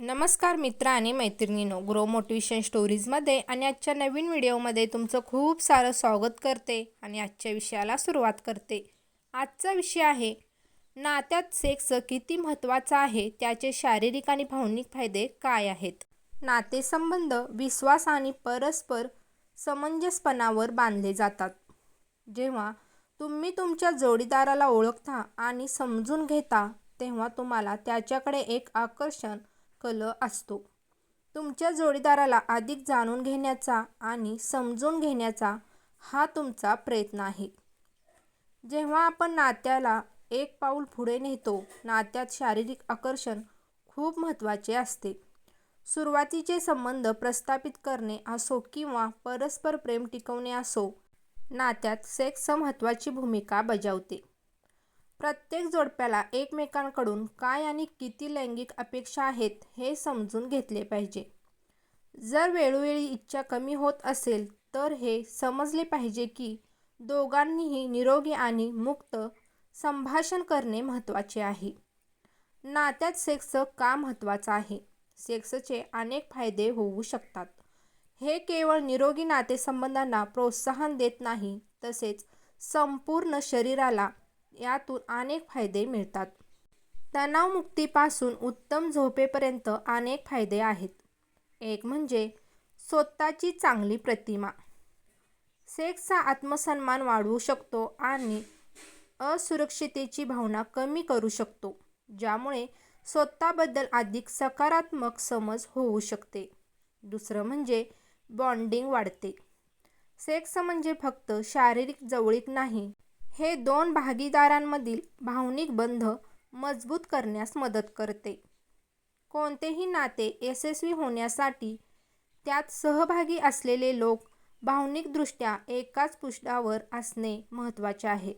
नमस्कार मित्र आणि मैत्रिणीनो ग्रो मोटिवेशन स्टोरीजमध्ये आणि आजच्या नवीन व्हिडिओमध्ये तुमचं खूप सारं स्वागत करते आणि आजच्या विषयाला सुरुवात करते. आजचा विषय आहे नात्यात सेक्स किती महत्त्वाचा आहे त्याचे शारीरिक आणि भावनिक फायदे काय आहेत? नातेसंबंध विश्वास आणि परस्पर समंजसपणावर बांधले जातात. जेव्हा तुम्ही तुमच्या जोडीदाराला ओळखता आणि समजून घेता तेव्हा तुम्हाला त्याच्याकडे एक आकर्षण कल असतो. तुमच्या जोडीदाराला अधिक जाणून घेण्याचा आणि समजून घेण्याचा हा तुमचा प्रयत्न आहे. जेव्हा आपण नात्याला एक पाऊल पुढे नेतो नात्यात शारीरिक आकर्षण खूप महत्त्वाचे असते. सुरुवातीचे संबंध प्रस्थापित करणे असो किंवा परस्पर प्रेम टिकवणे असो नात्यात सेक्स महत्त्वाची भूमिका बजावते. प्रत्येक जोडप्याला एकमेकांकडून काय आणि किती लैंगिक अपेक्षा आहेत हे समजून घेतले पाहिजे. जर वेळोवेळी इच्छा कमी होत असेल तर हे समजले पाहिजे की दोघांनीही निरोगी आणि मुक्त संभाषण करणे महत्त्वाचे आहे. नात्यात सेक्स का महत्त्वाचा आहे? सेक्सचे अनेक फायदे होऊ शकतात. हे केवळ निरोगी नातेसंबंधांना प्रोत्साहन देत नाही तसेच संपूर्ण शरीराला यातून अनेक फायदे मिळतात. तणावमुक्तीपासून उत्तम झोपेपर्यंत अनेक फायदे आहेत. एक म्हणजे स्वतःची चांगली प्रतिमा. सेक्सचा आत्मसन्मान वाढवू शकतो आणि असुरक्षितेची भावना कमी करू शकतो ज्यामुळे स्वतःबद्दल अधिक सकारात्मक समज होऊ शकते. दुसरं म्हणजे बॉन्डिंग वाढते. सेक्स म्हणजे फक्त शारीरिक जवळीक नाही हे दोन भागीदारांमधील भावनिक बंध मजबूत करण्यास मदत करते. कोणतेही नाते यशस्वी होण्यासाठी त्यात सहभागी असलेले लोक भावनिकदृष्ट्या एकाच पृष्ठावर असणे महत्त्वाचे आहे.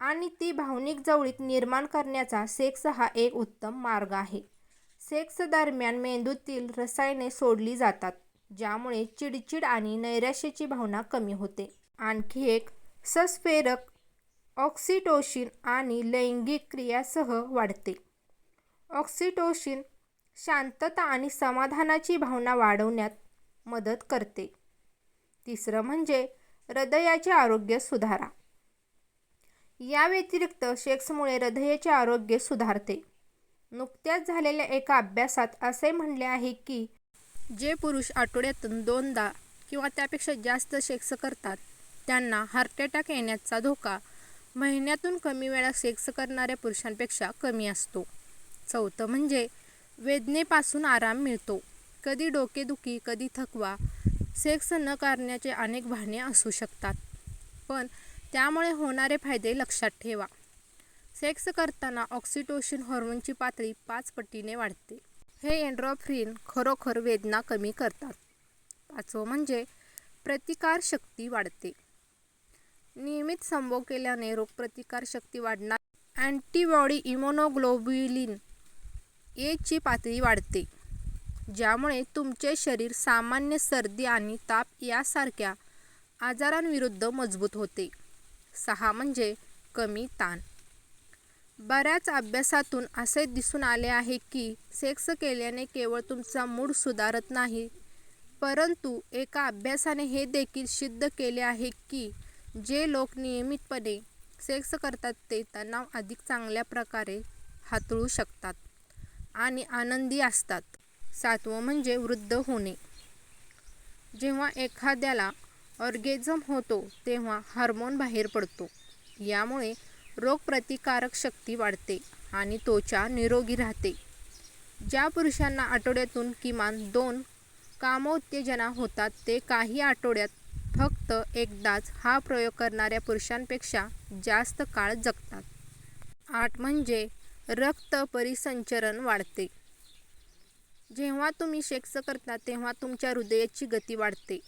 आणि ती भावनिक जवळीक निर्माण करण्याचा सेक्स हा एक उत्तम मार्ग आहे. सेक्स दरम्यान मेंदूतील रसायने सोडली जातात ज्यामुळे चिडचिड आणि नैराश्याची भावना कमी होते. आणखी एक सस्पेरक ऑक्सिटोशिन आणि लैंगिक क्रियासह वाढते. ऑक्सिटोशिन शांतता आणि समाधानाची भावना वाढवण्यात मदत करते. तिसरं म्हणजे हृदयाचे आरोग्य सुधारा. या व्यतिरिक्त सेक्समुळे हृदयाचे आरोग्य सुधारते. नुकत्याच झालेल्या एका अभ्यासात असे म्हणले आहे की जे पुरुष आठवड्यातून दोनदा किंवा त्यापेक्षा जास्त सेक्स करतात त्यांना हार्ट अटॅक येण्याचा धोका. महिन्यातून कमी वेळा सेक्स करणाऱ्या पुरुषांपेक्षा कमी असतो. चौथं म्हणजे वेदनेपासून आराम मिळतो. कधी डोकेदुखी कधी थकवा. सेक्स न करण्याचे अनेक बहाणे असू शकतात. पण त्यामुळे होणारे फायदे लक्षात ठेवा. सेक्स करताना ऑक्सिटोशिन हॉर्मोनची पातळी पाच पटीने वाढते. हे एन्ड्रॉफ्रिन खरोखर वेदना कमी करतात. पाचवं म्हणजे प्रतिकारशक्ती वाढते. नियमित संभोग केल्याने रोगप्रतिकारशक्ती वाढणार. अँटीबॉडी इम्युनोग्लोब्युलिन एची पातळी वाढते ज्यामुळे तुमचे शरीर सामान्य सर्दी आणि ताप यासारख्या आजारांविरुद्ध मजबूत होते. सहा म्हणजे कमी ताण. बऱ्याच अभ्यासातून असे दिसून आले आहे की सेक्स केल्याने केवळ तुमचा मूड सुधारत नाही परंतु एका अभ्यासाने हे देखील सिद्ध केले आहे की जे लोक नियमितपणे सेक्स करतात ते तणाव अधिक चांगल्या प्रकारे हाताळू शकतात आणि आनंदी असतात. सातवं म्हणजे वृद्ध होणे. जेव्हा एखाद्याला ऑर्गेझम होतो तेव्हा हार्मोन बाहेर पडतो. यामुळे रोगप्रतिकारक शक्ती वाढते आणि त्वचा निरोगी राहते. ज्या पुरुषांना आठवड्यातून किमान दोन कामोत्तेजना होतात ते काही आठवड्यात फक्त एकदाच हा प्रयोग करणाऱ्या पुरुषांपेक्षा जास्त काळ जगतात. आठ म्हणजे रक्त परिसंचरण वाढते. जेव्हा तुम्ही सेक्स करता तेव्हा तुमच्या हृदयाची गती वाढते.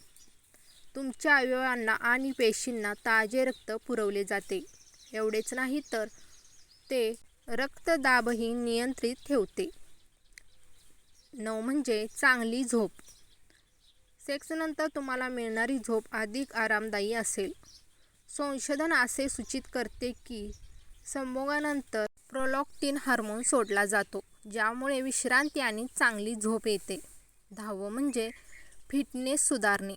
तुमच्या अवयवांना आणि पेशींना ताजे रक्त पुरवले जाते. एवढेच नाही तर ते रक्तदाबही नियंत्रित ठेवते. नऊ म्हणजे चांगली झोप. सेक्सनंतर तुम्हाला मिळणारी झोप अधिक आरामदायी असेल संशोधन असे सूचित करते की संभोगानंतर प्रोलॉक्टिन हार्मोन सोडला जातो ज्यामुळे विश्रांती आणि चांगली झोप येते. दहावं म्हणजे फिटनेस सुधारणे.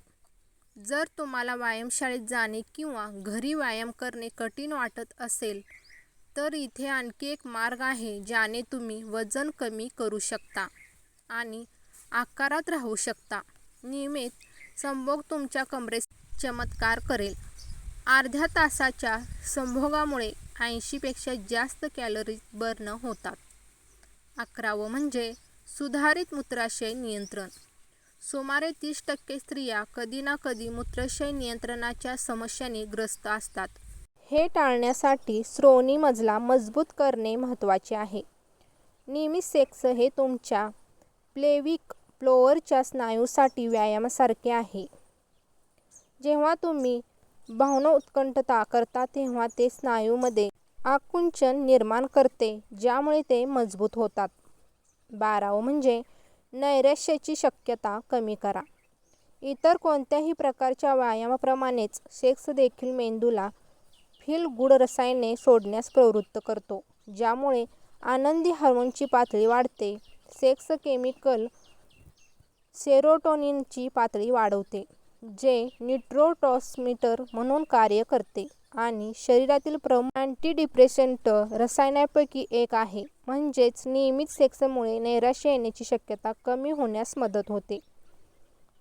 जर तुम्हाला व्यायामशाळेत जाणे किंवा घरी व्यायाम करणे कठीण वाटत असेल तर इथे आणखी एक मार्ग आहे ज्याने तुम्ही वजन कमी करू शकता आणि आकारात राहू शकता. नियमित संभोग तुमच्या कमरेस चमत्कार करेल. अर्ध्या तासाच्या संभोगामुळे ऐंशीपेक्षा जास्त कॅलरीज बर्न होतात. अकरावं म्हणजे सुधारित मूत्राशय नियंत्रण. सुमारे तीस टक्के स्त्रिया कधी ना कधी मूत्राशय नियंत्रणाच्या समस्यांनी ग्रस्त असतात. हे टाळण्यासाठी श्रोणी मजला मजबूत करणे महत्त्वाचे आहे. नियमित सेक्स हे तुमच्या प्लेविक फ्लोअरच्या स्नायूसाठी व्यायामासारखे आहे. जेव्हा तुम्ही भावनोत्कटता करता तेव्हा ते स्नायूमध्ये आकुंचन निर्माण करते ज्यामुळे ते मजबूत होतात. बारावं म्हणजे नैराश्याची शक्यता कमी करा. इतर कोणत्याही प्रकारच्या व्यायामाप्रमाणेच सेक्स देखील मेंदूला फील गुड रसायने सोडण्यास प्रवृत्त करतो ज्यामुळे आनंदी हार्मोनची पातळी वाढते. सेक्स केमिकल सेरोटोनिनची पातळी वाढवते जे न्यूरोट्रान्समीटर म्हणून कार्य करते आणि शरीरातील प्रमुख अँटीडिप्रेशंट रसायनांपैकी एक आहे. म्हणजेच नियमित सेक्समुळे नैराश्य येण्याची शक्यता कमी होण्यास मदत होते.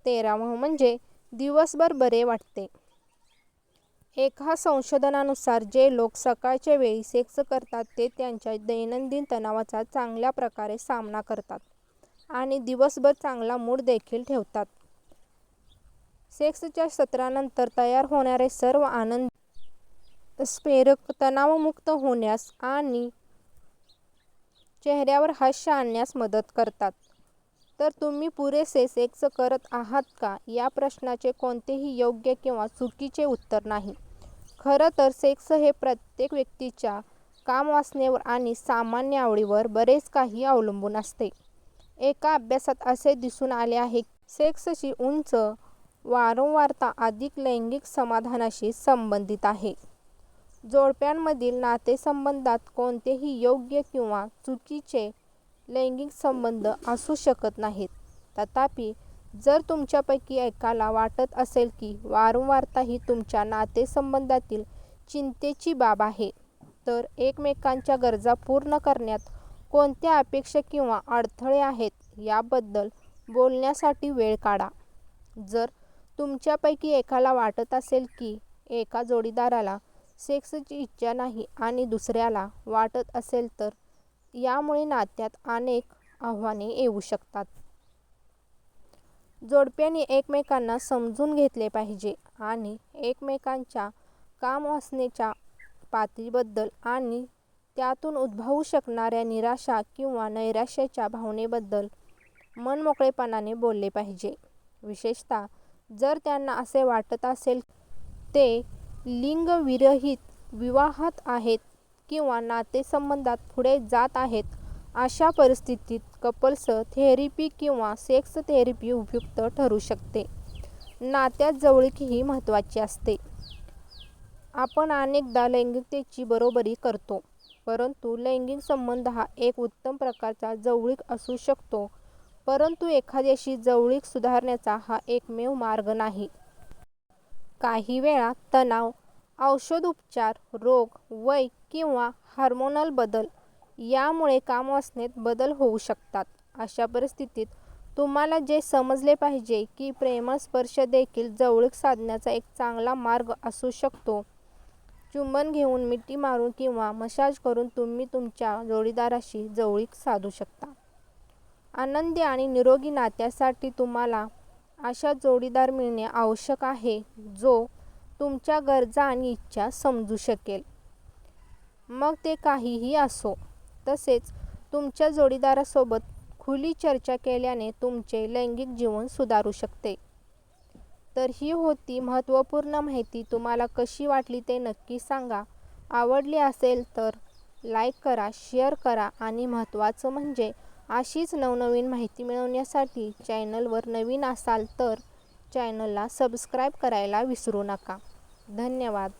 तेरावं म्हणजे दिवसभर बरे वाटते. एका संशोधनानुसार जे लोक सकाळच्या वेळी सेक्स करतात ते त्यांच्या दैनंदिन तणावाचा चांगल्या प्रकारे सामना करतात आणि दिवसभर चांगला मूड देखील ठेवतात. सेक्सच्या सत्रानंतर तयार होणारे सर्व आनंद स्पेरक तणावमुक्त होण्यास आणि चेहऱ्यावर हास्य आणण्यास मदत करतात. तर तुम्ही पुरेसे सेक्स करत आहात का या प्रश्नाचे कोणतेही योग्य किंवा चुकीचे उत्तर नाही. खरं तर सेक्स हे प्रत्येक व्यक्तीच्या कामवासनेवर आणि सामान्य आवडीवर बरेच काही अवलंबून असते. एका अभ्यासात असे दिसून आले आहे सेक्सची उंच वारंवारता अधिक लैंगिक समाधानाशी संबंधित आहे. जोडप्यांमधील नातेसंबंधात कोणतेही योग्य किंवा चुकीचे लैंगिक संबंध असू शकत नाहीत. तथापि, जर तुमच्यापैकी एकाला वाटत असेल की वारंवारता ही तुमच्या नातेसंबंधातील चिंतेची बाब आहे, तर एकमेकांच्या गरजा पूर्ण करण्यात कोणत्या अपेक्षा किंवा अडथळे आहेत याबद्दल बोलण्यासाठी वेळ काढा. जर तुमच्यापैकी एकाला वाटत असेल की एका जोडीदाराला सेक्सची इच्छा नाही आणि दुसऱ्याला वाटत असेल तर यामुळे नात्यात अनेक आव्हाने येऊ शकतात. जोडप्याने एकमेकांना समजून घेतले पाहिजे आणि एकमेकांच्या काम असण्याच्या पातळीबद्दल आणि त्यातून उद्भवू शकणाऱ्या निराशा किंवा नैराश्याच्या भावनेबद्दल मनमोकळेपणाने बोलले पाहिजे. विशेषतः जर त्यांना असे वाटत असेल ते लिंगविरहित विवाहात आहेत किंवा नातेसंबंधात पुढे जात आहेत. अशा परिस्थितीत कपल्स थेरपी किंवा सेक्स थेरपी उपयुक्त ठरू शकते. नात्यात जवळीकही महत्त्वाची असते. आपण अनेकदा लैंगिकतेची बरोबरी करतो परंतु लैंगिक संबंध हा एक उत्तम प्रकारचा जवळीक असू शकतो परंतु एखाद्याशी जवळीक सुधारण्याचा हा एकमेव मार्ग नाही. काही वेळा तणाव, औषधोपचार, रोग, वय किंवा हार्मोनल बदल यामुळे कामवासनेत बदल होऊ शकतात. अशा परिस्थितीत तुम्हाला जे समजले पाहिजे की प्रेमस्पर्श देखील जवळीक साधण्याचा एक चांगला मार्ग असू शकतो. चुंबन घेऊन, मिठी मारून किंवा मसाज करून तुम्ही तुमच्या जोडीदाराशी जवळीक साधू शकता. आनंदी आणि निरोगी नात्यासाठी तुम्हाला असा जोडीदार मिळणे आवश्यक आहे जो तुमच्या गरजा आणि इच्छा समजू शकेल, मग ते काहीही असो. तसेच तुमच्या जोडीदारासोबत खुली चर्चा केल्याने तुमचे लैंगिक जीवन सुधारू शकते. तर ही होती महत्त्वपूर्ण माहिती. तुम्हाला कशी वाटली ते नक्की सांगा. आवडली असेल तर लाईक करा, शेअर करा आणि महत्त्वाचं म्हणजे अशीच नवनवीन माहिती मिळवण्यासाठी चॅनलवर नवीन असाल तर चॅनलला सबस्क्राईब करायला विसरू नका. धन्यवाद.